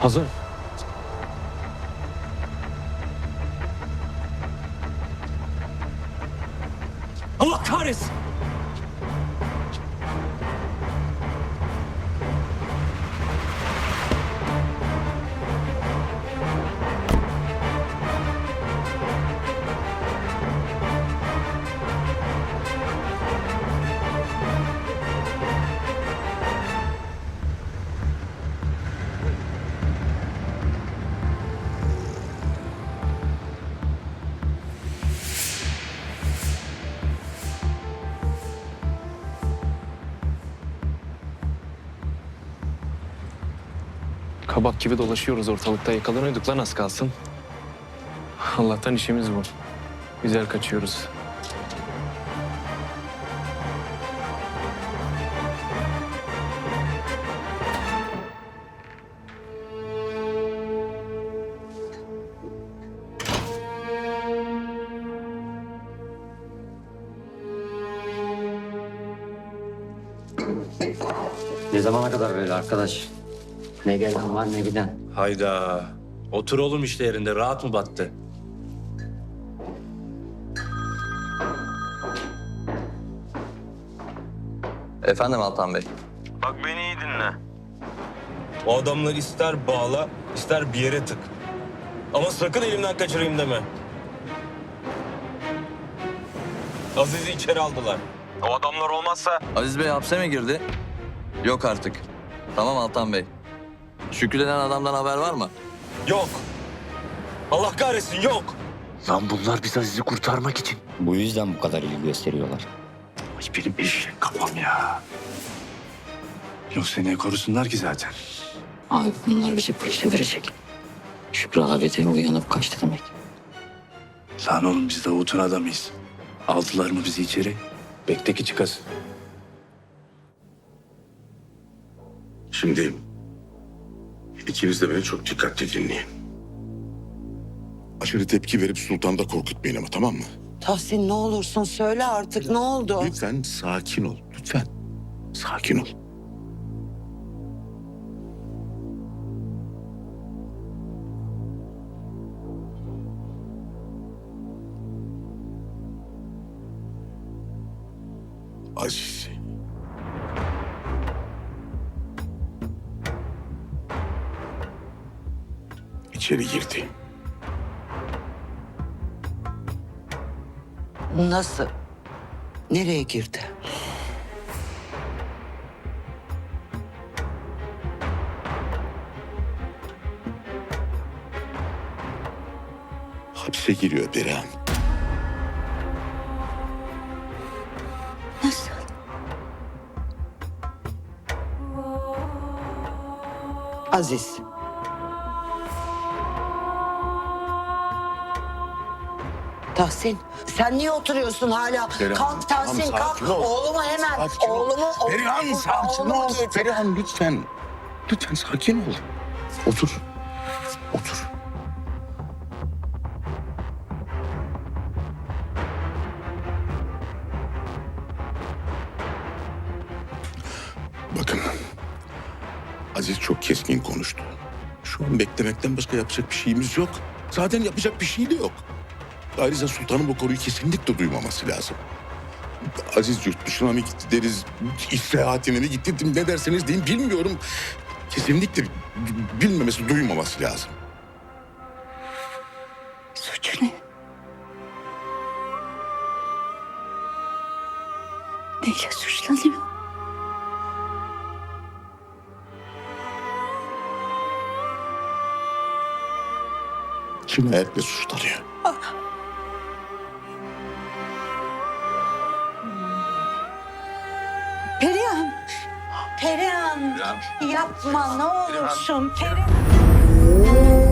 Hazır. Allah kahretsin. Kabak gibi dolaşıyoruz ortalıkta. Yakalanıyorduk lan az kalsın. Allah'tan işimiz bu. Güzel kaçıyoruz. Ne zamana kadar böyle arkadaş? Ne gelen var ne giden. Hayda. Otur oğlum işte yerinde. Rahat mı battı? Efendim Altan Bey. Bak beni iyi dinle. O adamları ister bağla, ister bir yere tık. Ama sakın elimden kaçırayım deme. Aziz'i içeri aldılar. O adamlar olmazsa... Aziz Bey hapse mi girdi? Yok artık. Tamam Altan Bey. Şükrü denen adamdan haber var mı? Yok. Allah kahretsin yok. Lan bunlar biz Aziz'i kurtarmak için. Bu yüzden bu kadar ilgi gösteriyorlar. Ay benim eşek kafam ya. Yoksa ne korusunlar ki zaten? Abi bunlar bizi polise verecek. Şükrü abi de uyanıp kaçtı demek. Lan oğlum biz Davut'un adamıyız. Aldılar mı bizi içeri? Bekle ki çıkasın. Şimdi ikiniz de beni çok dikkatli dinleyin. Aşırı tepki verip sultanı da korkutmayın ama tamam mı? Tahsin ne olursun söyle artık ne oldu? Lütfen sakin ol. Lütfen. Sakin ol. Aziz. İçeri girdi. Nasıl? Nereye girdi? Hapse giriyor Perihan. Nasıl? Aziz. Tahsin sen niye oturuyorsun hala? Perihan, kalk Tahsin tamam, kalk. sakin ol. Oğlumu hemen. Sakin ol. oğlumu. oğlumu- Perihan sakin oğlumu ol. getir. Perihan lütfen. Lütfen sakin ol. Otur. Otur. Bakın. Aziz çok keskin konuştu. Şu an beklemekten başka yapacak bir şeyimiz yok. Zaten yapacak bir şey de yok. Ayrıca sultanın bu konuyu kesinlikle duymaması lazım. Aziz yurt dışına mı gitti deriz, iş seyahatine mi gitti ne derseniz deyin bilmiyorum. Kesinlikle bilmemesi, duymaması lazım. Suçu ne? Neyle suçlanıyor? Cinayetle suçlanıyor. Perihan. Yapma ne olursun. Perihan.